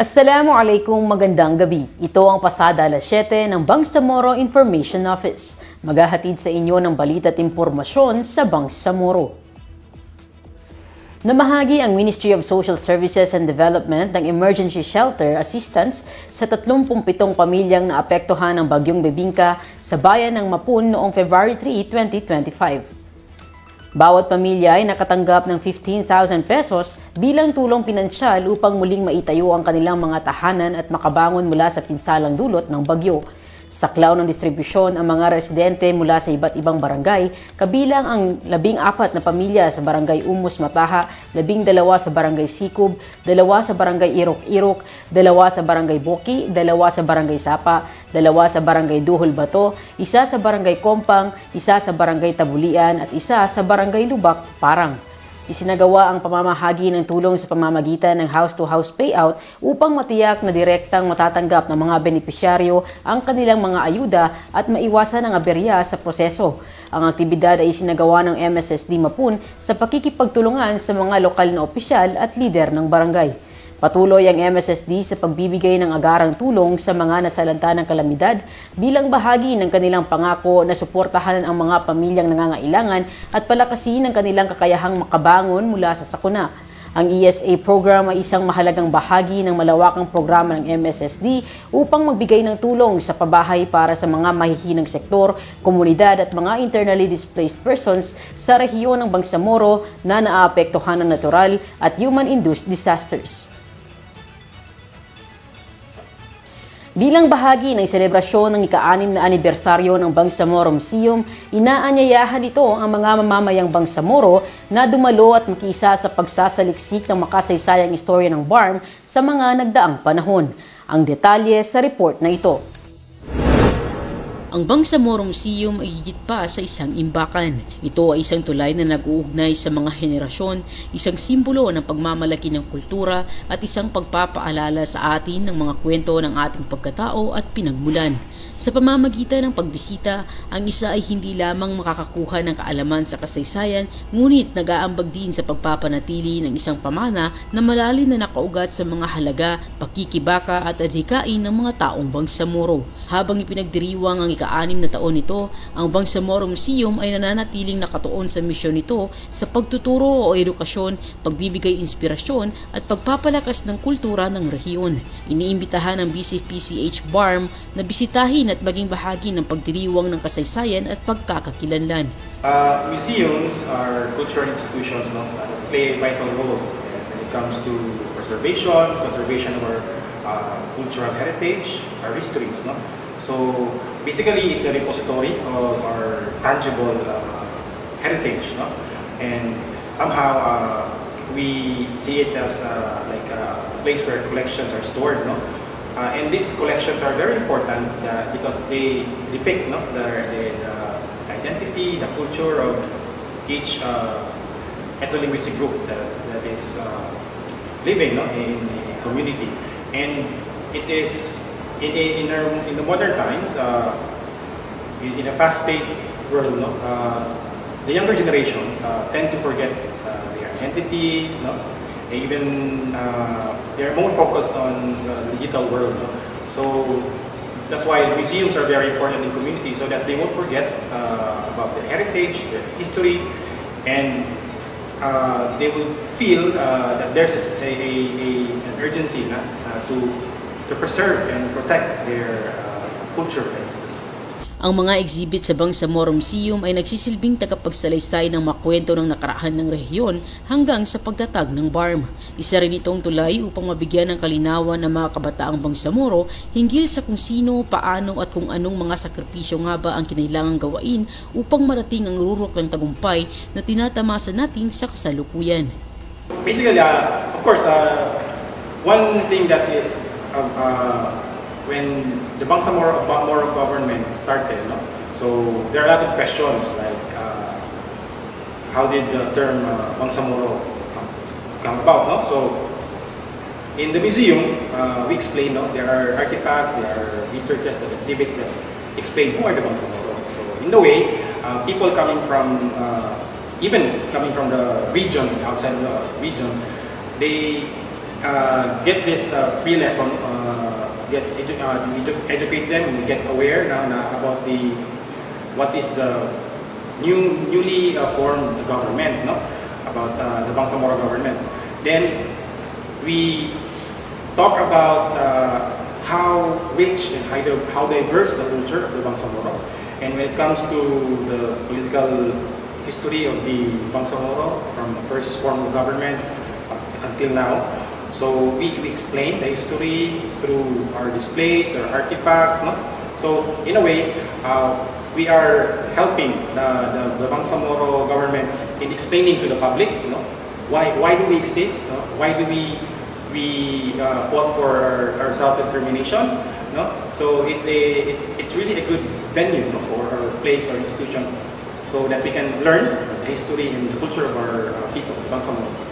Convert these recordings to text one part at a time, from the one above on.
Assalamualaikum, magandang gabi. Ito ang pasada alas 7 ng Bangsamoro Information Office. Maghahatid sa inyo ng balita at impormasyon sa Bangsamoro. Namahagi ang Ministry of Social Services and Development ng emergency shelter assistance sa 37 pamilyang naapektuhan ng bagyong Bebingka sa bayan ng Mapun noong February 3, 2025. Bawat pamilya ay nakatanggap ng 15,000 pesos bilang tulong pinansyal upang muling maitayo ang kanilang mga tahanan at makabangon mula sa pinsalang dulot ng bagyo. Saklaw ng distribusyon ang mga residente mula sa iba't ibang barangay, kabilang ang labing apat na pamilya sa barangay Umus Mataha, labing dalawa sa barangay Sikub, dalawa sa barangay Irok-Irok, dalawa sa barangay Boki, dalawa sa barangay Sapa, dalawa sa barangay Duhol Bato, isa sa barangay Kompang, isa sa barangay Tabulian at isa sa barangay Lubak, Parang. Isinagawa ang pamamahagi ng tulong sa pamamagitan ng house-to-house payout upang matiyak na direktang matatanggap ng mga benepisyaryo ang kanilang mga ayuda at maiwasan ang aberya sa proseso. Ang aktibidad ay isinagawa ng MSSD Mapun sa pakikipagtulungan sa mga lokal na opisyal at lider ng barangay. Patuloy ang MSSD sa pagbibigay ng agarang tulong sa mga nasalanta ng kalamidad bilang bahagi ng kanilang pangako na suportahan ang mga pamilyang nangangailangan at palakasin ang kanilang kakayahang makabangon mula sa sakuna. Ang ESA program ay isang mahalagang bahagi ng malawakang programa ng MSSD upang magbigay ng tulong sa pabahay para sa mga mahihinang sektor, komunidad at mga internally displaced persons sa rehiyon ng Bangsamoro na naapektuhan ng natural at human-induced disasters. Bilang bahagi ng selebrasyon ng ika-anim na anibersaryo ng Bangsamoro Museum, inaanyayahan ito ang mga mamamayang Bangsamoro na dumalo at makisa sa pagsasaliksik ng makasaysayang istorya ng BARM sa mga nagdaang panahon. Ang detalye sa report na ito. Ang Bangsamoro Museum ay higit pa sa isang imbakan. Ito ay isang tulay na nag-uugnay sa mga henerasyon, isang simbolo ng pagmamalaki ng kultura at isang pagpapaalala sa atin ng mga kwento ng ating pagkatao at pinagmulan. Sa pamamagitan ng pagbisita, ang isa ay hindi lamang makakakuha ng kaalaman sa kasaysayan, ngunit nag-aambag din sa pagpapanatili ng isang pamana na malalim na nakaugat sa mga halaga, pakikibaka at adhikain ng mga taong Bangsamoro. Habang ipinagdiriwang ang ika-anim na taon nito, ang Bangsamoro Museum ay nananatiling nakatuon sa misyon nito sa pagtuturo o edukasyon, pagbibigay inspirasyon at pagpapalakas ng kultura ng rehiyon. Iniimbitahan ng BCPCH BARM na bisitahin at maging bahagi ng pagdiriwang ng kasaysayan at pagkakakilanlan. Uh, museums are cultural institutions no, that play a vital role when it comes to preservation, conservation of our uh, cultural heritage, our histories. No? So basically, it's a repository of our tangible uh, heritage. No? And somehow uh, we see it as uh, like a place where collections are stored. No? Uh, and these collections are very important uh, because they depict no, the, the, the identity, the culture of each uh, ethno-linguistic group that, that is uh, living no, in a community. And it is, in, in, in, our, in the modern times, uh, in, in a fast-paced world, no, uh, the younger generations uh, tend to forget uh, their identity, no, even uh, they're more focused on the digital world. So that's why museums are very important in communities so that they won't forget uh, about their heritage, their history, and uh, they will feel uh, that there's a, a, a- an urgency uh, to, to preserve and protect their uh, culture and history. Ang mga exhibit sa Bangsamoro Museum ay nagsisilbing tagapagsalaysay ng makwento ng nakaraan ng rehiyon hanggang sa pagtatag ng BARM. Isa rin itong tulay upang mabigyan ng kalinawan ng mga kabataang Bangsamoro hinggil sa kung sino, paano at kung anong mga sakripisyo nga ba ang kinailangang gawain upang marating ang rurok ng tagumpay na tinatamasa natin sa kasalukuyan. Basically, uh, of course, uh, one thing that is uh, uh, when the Bangsamoro government started, no? so there are a lot of questions like uh, how did the term uh, Bangsamoro come, come about? No? So in the museum, uh, we explain no? there are artifacts, there are researches, are exhibits that explain who are the Bangsamoro. So in the way, uh, people coming from uh, even coming from the region, outside the region, they uh, get this uh, free lesson, get edu- uh, edu- educate them, and get aware na, na about the what is the new newly uh, formed government, no, about uh, the Bangsamoro government. Then we talk about uh, how rich and how how diverse the culture of the Bangsamoro. And when it comes to the political history of the Bangsamoro from the first form of government until now, so we, we explain the history through our displays, our artifacts, no? So in a way, uh, we are helping the, the, the Bangsamoro government in explaining to the public, you know, why why do we exist? Why do we we uh, fought for our, our self-determination? So it's a it's, it's really a good venue our place or institution, so that we can learn the history and the culture of our uh, people, Bangsamoro.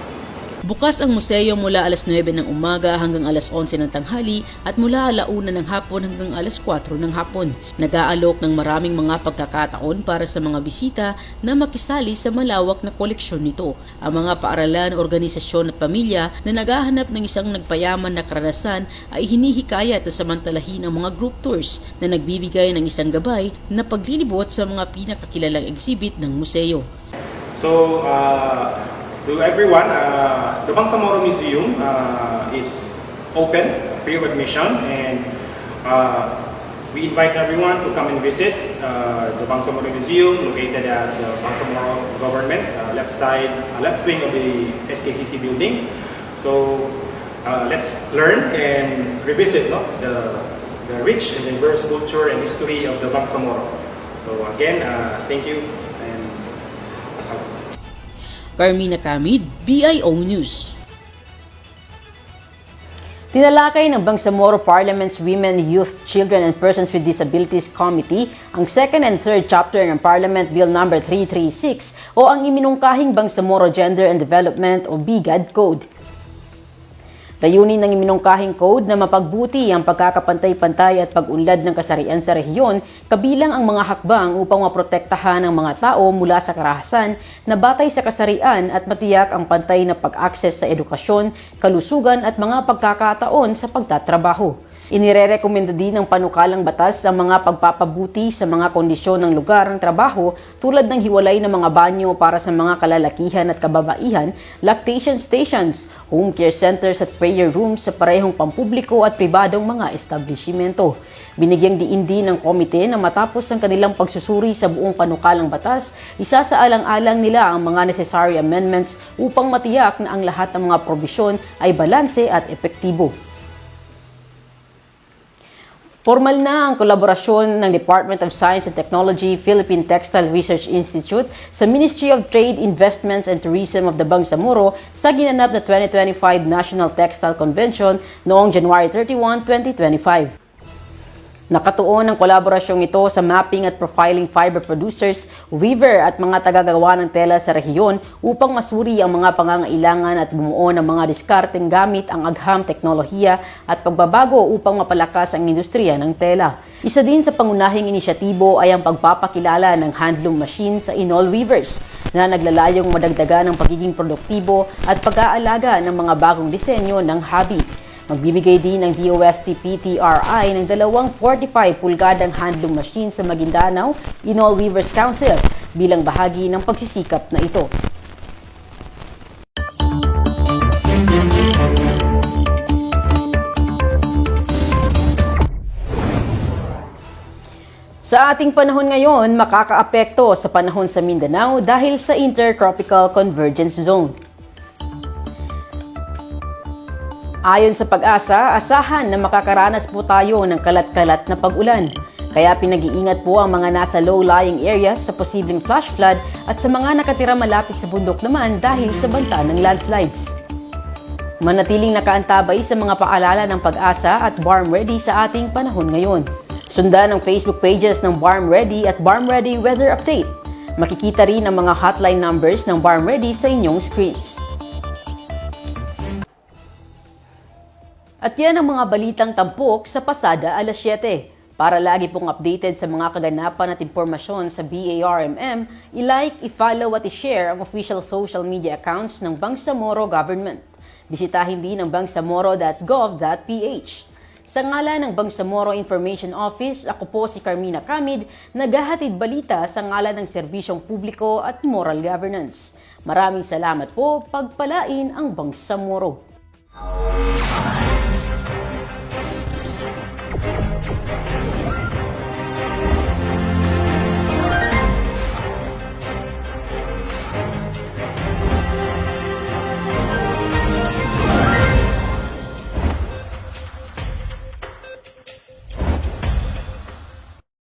Bukas ang museo mula alas 9 ng umaga hanggang alas 11 ng tanghali at mula alauna ng hapon hanggang alas 4 ng hapon. Nag-aalok ng maraming mga pagkakataon para sa mga bisita na makisali sa malawak na koleksyon nito. Ang mga paaralan, organisasyon at pamilya na naghahanap ng isang nagpayaman na karanasan ay hinihikayat na samantalahin ang mga group tours na nagbibigay ng isang gabay na paglilibot sa mga pinakakilalang exhibit ng museo. So, uh, to everyone, uh, the Bangsamoro Museum uh, is open, free of admission, and uh, we invite everyone to come and visit uh, the Bangsamoro Museum, located at the Bangsamoro Government, uh, left side, uh, left wing of the SKCC building. So, uh, let's learn and revisit no, the, the rich and diverse culture and history of the Bangsamoro. So again, uh, thank you and asal. Carmina Camid, BIO News. Tinalakay ng Bangsamoro Parliament's Women, Youth, Children and Persons with Disabilities Committee ang second and third chapter ng Parliament Bill No. 336 o ang iminungkahing Bangsamoro Gender and Development o BIGAD Code. Layunin ng iminungkahing code na mapagbuti ang pagkakapantay-pantay at pag-unlad ng kasarian sa rehiyon, kabilang ang mga hakbang upang maprotektahan ang mga tao mula sa karahasan na batay sa kasarian at matiyak ang pantay na pag-akses sa edukasyon, kalusugan at mga pagkakataon sa pagtatrabaho. Inirerekomenda din ng panukalang batas ang mga pagpapabuti sa mga kondisyon ng lugar ng trabaho tulad ng hiwalay ng mga banyo para sa mga kalalakihan at kababaihan, lactation stations, home care centers at prayer rooms sa parehong pampubliko at pribadong mga establishmento. Binigyang diin din ng komite na matapos ang kanilang pagsusuri sa buong panukalang batas, isasaalang-alang nila ang mga necessary amendments upang matiyak na ang lahat ng mga probisyon ay balanse at epektibo. Formal na ang kolaborasyon ng Department of Science and Technology, Philippine Textile Research Institute sa Ministry of Trade, Investments and Tourism of the Bangsamoro sa ginanap na 2025 National Textile Convention noong January 31, 2025. Nakatuon ang kolaborasyong ito sa mapping at profiling fiber producers, weaver at mga tagagawa ng tela sa rehiyon upang masuri ang mga pangangailangan at bumuo ng mga diskarteng gamit ang agham teknolohiya at pagbabago upang mapalakas ang industriya ng tela. Isa din sa pangunahing inisyatibo ay ang pagpapakilala ng handloom machine sa Inol Weavers na naglalayong madagdagan ng pagiging produktibo at pag-aalaga ng mga bagong disenyo ng hobby. Magbibigay din ng DOST-PTRI ng dalawang 45 pulgadang handloom machine sa Maguindanao, Inol Weavers Council bilang bahagi ng pagsisikap na ito. Sa ating panahon ngayon, makakaapekto sa panahon sa Mindanao dahil sa Intertropical Convergence Zone. Ayon sa pag-asa, asahan na makakaranas po tayo ng kalat-kalat na pag-ulan. Kaya pinag-iingat po ang mga nasa low-lying areas sa posibleng flash flood at sa mga nakatira malapit sa bundok naman dahil sa banta ng landslides. Manatiling nakaantabay sa mga paalala ng pag-asa at Barm Ready sa ating panahon ngayon. Sundan ang Facebook pages ng Barm Ready at Barm Ready Weather Update. Makikita rin ang mga hotline numbers ng Barm Ready sa inyong screens. At yan ang mga balitang tampok sa pasada alas 7. Para lagi pong updated sa mga kaganapan at impormasyon sa BARMM, ilike, i-follow at i-share ang official social media accounts ng Bangsamoro Government. Bisitahin din ang bangsamoro.gov.ph. Sa ngala ng Bangsamoro Information Office, ako po si Carmina Kamid, naghahatid balita sa ngala ng serbisyong publiko at moral governance. Maraming salamat po, pagpalain ang Bangsamoro. Oh,